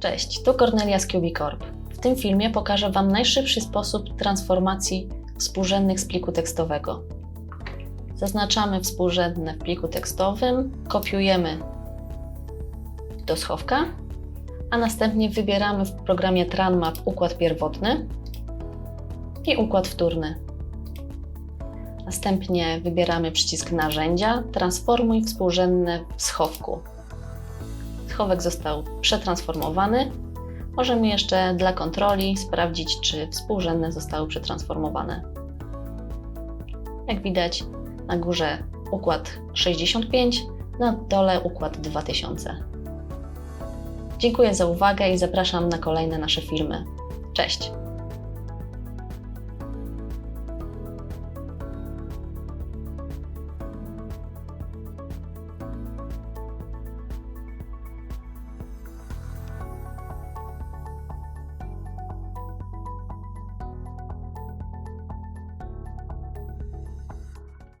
Cześć, tu Cornelia z Cubicorp. W tym filmie pokażę Wam najszybszy sposób transformacji współrzędnych z pliku tekstowego. Zaznaczamy współrzędne w pliku tekstowym, kopiujemy do schowka, a następnie wybieramy w programie TranMap układ pierwotny i układ wtórny. Następnie wybieramy przycisk narzędzia, transformuj współrzędne w schowku. Schowek został przetransformowany. Możemy jeszcze dla kontroli sprawdzić, czy współrzędne zostały przetransformowane. Jak widać, na górze układ 65, na dole układ 2000. Dziękuję za uwagę i zapraszam na kolejne nasze filmy. Cześć!